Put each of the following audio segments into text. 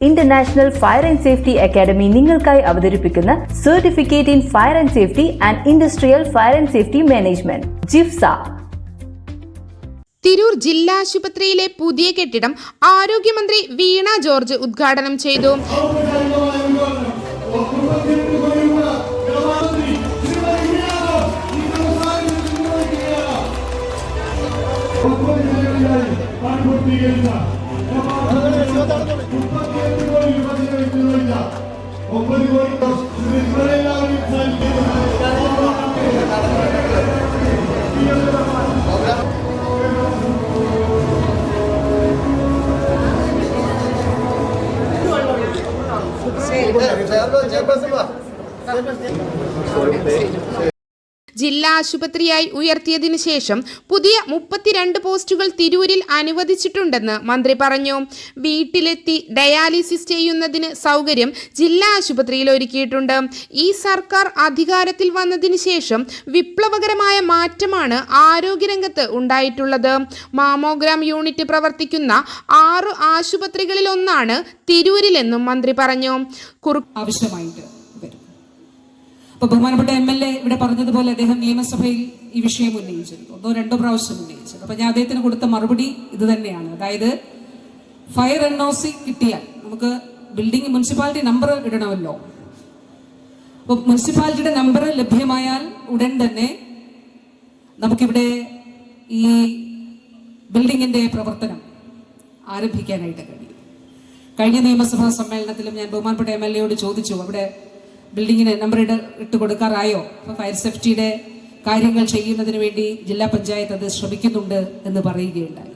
International fire and safety academy നിങ്ങൾക്കായി അവതരിപ്പിക്കുന്ന certificate in fire and safety and industrial fire and safety management ജിഫ്സ. Tirur ജില്ലാ ആശുപത്രിയിലെ പുതിയ കെട്ടിടം ആരോഗ്യമന്ത്രി വീണ ജോർജ് ഉദ്ഘാടനം ചെയ്തു. ഒമ്പത് കോടി നിങ്ങളെല്ലാവരും ജില്ലാ ആശുപത്രിയായി ഉയർത്തിയതിനു ശേഷം പുതിയ മുപ്പത്തിരണ്ട് പോസ്റ്റുകൾ തിരൂരിൽ അനുവദിച്ചിട്ടുണ്ടെന്ന് മന്ത്രി പറഞ്ഞു. വീട്ടിലെത്തി ഡയാലിസിസ് ചെയ്യുന്നതിന് സൗകര്യം ജില്ലാ ആശുപത്രിയിൽ ഒരുക്കിയിട്ടുണ്ട്. ഈ സർക്കാർ അധികാരത്തിൽ വന്നതിന് ശേഷം വിപ്ലവകരമായ മാറ്റമാണ് ആരോഗ്യരംഗത്ത് ഉണ്ടായിട്ടുള്ളത്. മാമോഗ്രാം യൂണിറ്റ് പ്രവർത്തിക്കുന്ന ആറ് ആശുപത്രികളിൽ ഒന്നാണ് തിരൂരിലെന്നും മന്ത്രി പറഞ്ഞു. ആവശ്യമായിട്ട് അപ്പൊ ബഹുമാനപ്പെട്ട എം എൽ എ ഇവിടെ പറഞ്ഞതുപോലെ അദ്ദേഹം നിയമസഭയിൽ ഈ വിഷയം ഉന്നയിച്ചിരുന്നു. ഒന്നോ രണ്ടോ പ്രാവശ്യം ഉന്നയിച്ചത് അപ്പൊ ഞാൻ അദ്ദേഹത്തിന് കൊടുത്ത മറുപടി ഇത് തന്നെയാണ്. അതായത് ഫയർ എൻ ഒ സി കിട്ടിയാൽ നമുക്ക് ബിൽഡിംഗ് മുനിസിപ്പാലിറ്റി നമ്പർ ഇടണമല്ലോ. അപ്പൊ മുനിസിപ്പാലിറ്റിയുടെ നമ്പർ ലഭ്യമായാൽ ഉടൻ തന്നെ നമുക്കിവിടെ ഈ ബിൽഡിങ്ങിന്റെ പ്രവർത്തനം ആരംഭിക്കാനായിട്ട് കഴിയും. കഴിഞ്ഞ നിയമസഭാ സമ്മേളനത്തിലും ഞാൻ ബഹുമാനപ്പെട്ട എം എൽ എയോട് ചോദിച്ചു. അവിടെ ബിൽഡിങ്ങിന് നമ്പർ ഇട്ട് ഇട്ട് കൊടുക്കാറായോ? അപ്പൊ ഫയർ സേഫ്റ്റിയുടെ കാര്യങ്ങൾ ചെയ്യുന്നതിന് വേണ്ടി ജില്ലാ പഞ്ചായത്ത് അത് ശ്രമിക്കുന്നുണ്ട് എന്ന് പറയുകയുണ്ടായി.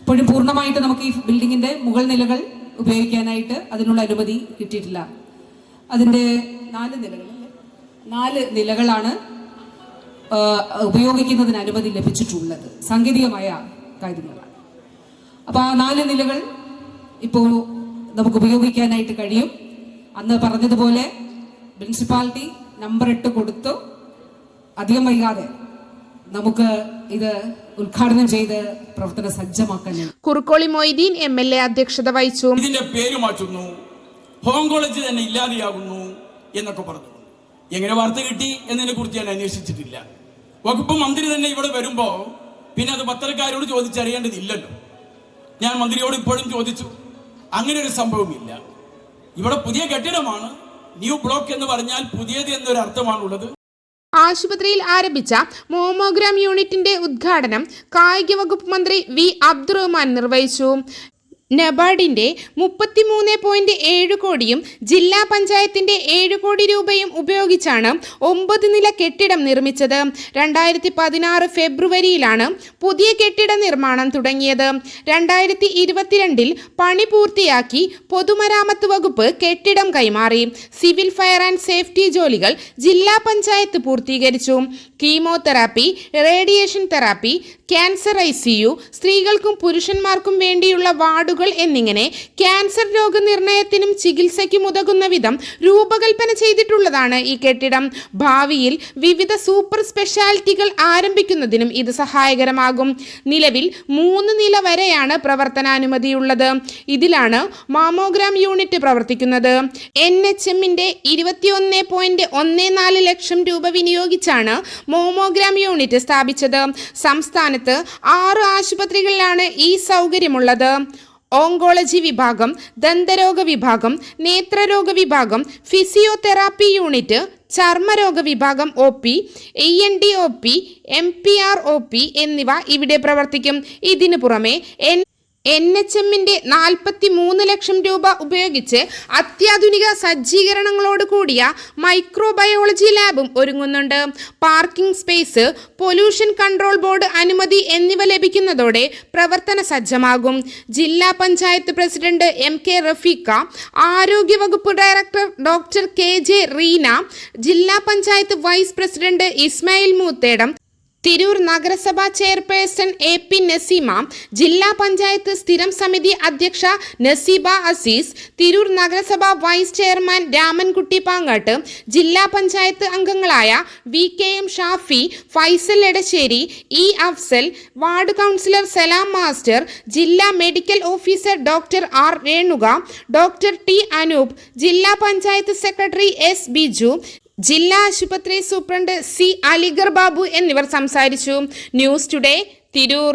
ഇപ്പോഴും പൂർണമായിട്ട് നമുക്ക് ഈ ബിൽഡിങ്ങിന്റെ മുകൾ നിലകൾ ഉപയോഗിക്കാനായിട്ട് അതിനുള്ള അനുമതി കിട്ടിയിട്ടില്ല. അതിന്റെ നാല് നിലകൾ നാല് നിലകളാണ് ഉപയോഗിക്കുന്നതിന് അനുമതി ലഭിച്ചിട്ടുള്ളത്. സാങ്കേതികമായ കാര്യങ്ങളാണ്. അപ്പോൾ ആ നാല് നിലകൾ ഇപ്പോൾ നമുക്ക് ഉപയോഗിക്കാനായിട്ട് കഴിയും. അന്ന് പറഞ്ഞതുപോലെ മുനിസിപ്പാലിറ്റി നമ്പർ ഇട്ട് കൊടുത്തു. അധികം വൈകാതെ നമുക്ക് ഇത് ഉദ്ഘാടനം ചെയ്ത് പ്രവർത്തന സജ്ജമാക്കാൻ Kurukkoli Moideen M L A അധ്യക്ഷത വഹിച്ചു. ഇതിന്റെ പേര് മാറ്റുന്നു. ഹോം കോളേജ് തന്നെ ഇല്ലാതെയാകുന്നു എന്നൊക്കെ പറഞ്ഞു. എങ്ങനെ വാർത്ത കിട്ടി എന്നതിനെ കുറിച്ച് ഞാൻ അന്വേഷിച്ചിട്ടില്ല. വകുപ്പ് മന്ത്രി തന്നെ ഇവിടെ വരുമ്പോ പിന്നെ അത് പത്രക്കാരോട് ചോദിച്ചറിയേണ്ടതില്ലല്ലോ. ഞാൻ മന്ത്രിയോട് ഇപ്പോഴും ചോദിച്ചു. അങ്ങനെ ഒരു സംഭവമില്ല. ഇവിടെ പുതിയ കെട്ടിടമാണ്. ന്യൂ ബ്ലോക്ക് എന്ന് പറഞ്ഞാൽ പുതിയത് എന്നൊരു അർത്ഥമാണുള്ളത്. ആശുപത്രിയിൽ ആരംഭിച്ച മോമോഗ്രാം യൂണിറ്റിന്റെ ഉദ്ഘാടനം കായിക വകുപ്പ് മന്ത്രി വി അബ്ദുറഹ്മാൻ നിർവഹിച്ചു. നബാർഡിന്റെ മുപ്പത്തിമൂന്ന് പോയിന്റ് ഏഴ് കോടിയും ജില്ലാ പഞ്ചായത്തിന്റെ ഏഴ് കോടി രൂപയും ഉപയോഗിച്ചാണ് ഒമ്പത് നില കെട്ടിടം നിർമ്മിച്ചത്. രണ്ടായിരത്തി പതിനാറ് ഫെബ്രുവരിയിലാണ് പുതിയ കെട്ടിട നിർമ്മാണം തുടങ്ങിയത്. രണ്ടായിരത്തി ഇരുപത്തിരണ്ടിൽ പണി പൂർത്തിയാക്കി പൊതുമരാമത്ത് വകുപ്പ് കെട്ടിടം കൈമാറി. സിവിൽ ഫയർ ആൻഡ് സേഫ്റ്റി ജോലികൾ ജില്ലാ പഞ്ചായത്ത് പൂർത്തീകരിച്ചു. കീമോതെറാപ്പി റേഡിയേഷൻ തെറാപ്പി ക്യാൻസർ ഐ സ്ത്രീകൾക്കും പുരുഷന്മാർക്കും വേണ്ടിയുള്ള വാർഡുകൾ എന്നിങ്ങനെ ക്യാൻസർ രോഗനിർണയത്തിനും ചികിത്സയ്ക്കും ഉതകുന്ന വിധം രൂപകൽപ്പന ചെയ്തിട്ടുള്ളതാണ് ഈ കെട്ടിടം. ഭാവിയിൽ വിവിധ സൂപ്പർ സ്പെഷ്യാലിറ്റികൾ ആരംഭിക്കുന്നതിനും ഇത് സഹായകരമാകും. നിലവിൽ മൂന്ന് നില വരെയാണ് പ്രവർത്തനാനുമതിയുള്ളത്. ഇതിലാണ് മാമോഗ്രാം യൂണിറ്റ് പ്രവർത്തിക്കുന്നത്. എൻ എച്ച് എമ്മിന്റെ ഇരുപത്തിയൊന്ന് പോയിന്റ് ഒന്ന് നാല് ലക്ഷം രൂപ വിനിയോഗിച്ചാണ് മോമോഗ്രാം യൂണിറ്റ് സ്ഥാപിച്ചത്. സംസ്ഥാനത്ത് ആറ് ആശുപത്രികളിലാണ് ഈ സൗകര്യമുള്ളത്. ഓങ്കോളജി വിഭാഗം ദന്തരോഗ വിഭാഗം നേത്രരോഗ വിഭാഗം ഫിസിയോതെറാപ്പി യൂണിറ്റ് ചർമ്മരോഗ വിഭാഗം O P E N D O P M P R O P എന്നിവ ഇവിടെ പ്രവർത്തിക്കും. ഇതിനു പുറമെ എൻ എൻ എച്ച് എമ്മിന്റെ നാൽപ്പത്തി മൂന്ന് ലക്ഷം രൂപ ഉപയോഗിച്ച് അത്യാധുനിക സജ്ജീകരണങ്ങളോട് കൂടിയ മൈക്രോബയോളജി ലാബും ഒരുങ്ങുന്നുണ്ട്. Parking space pollution control board അനുമതി എന്നിവ ലഭിക്കുന്നതോടെ പ്രവർത്തന സജ്ജമാകും. ജില്ലാ panchayat president M K Rafeeqa ആരോഗ്യവകുപ്പ് director doctor K J Reena ജില്ലാ പഞ്ചായത്ത് വൈസ് പ്രസിഡന്റ് ഇസ്മായിൽ മൂത്തേടം തിരൂർ നഗരസഭാ ചെയർപേഴ്സൺ എ പി നസീമ ജില്ലാ പഞ്ചായത്ത് സ്ഥിരം സമിതി അധ്യക്ഷ നസീബ അസീസ് തിരൂർ നഗരസഭാ വൈസ് ചെയർമാൻ രാമൻകുട്ടി പാങ്ങാട്ട് ജില്ലാ പഞ്ചായത്ത് അംഗങ്ങളായ V K M Shafi Faisal Edasseri E Afsal ward councillor Salam master ജില്ലാ medical officer doctor R Renuka doctor T Anoop ജില്ലാ പഞ്ചായത്ത് സെക്രട്ടറി എസ് ബിജു ജില്ലാ ആശുപത്രി സൂപ്രണ്ട് സി അലിഗർ ബാബു എന്നിവർ സംസാരിച്ചു. News today Tirur.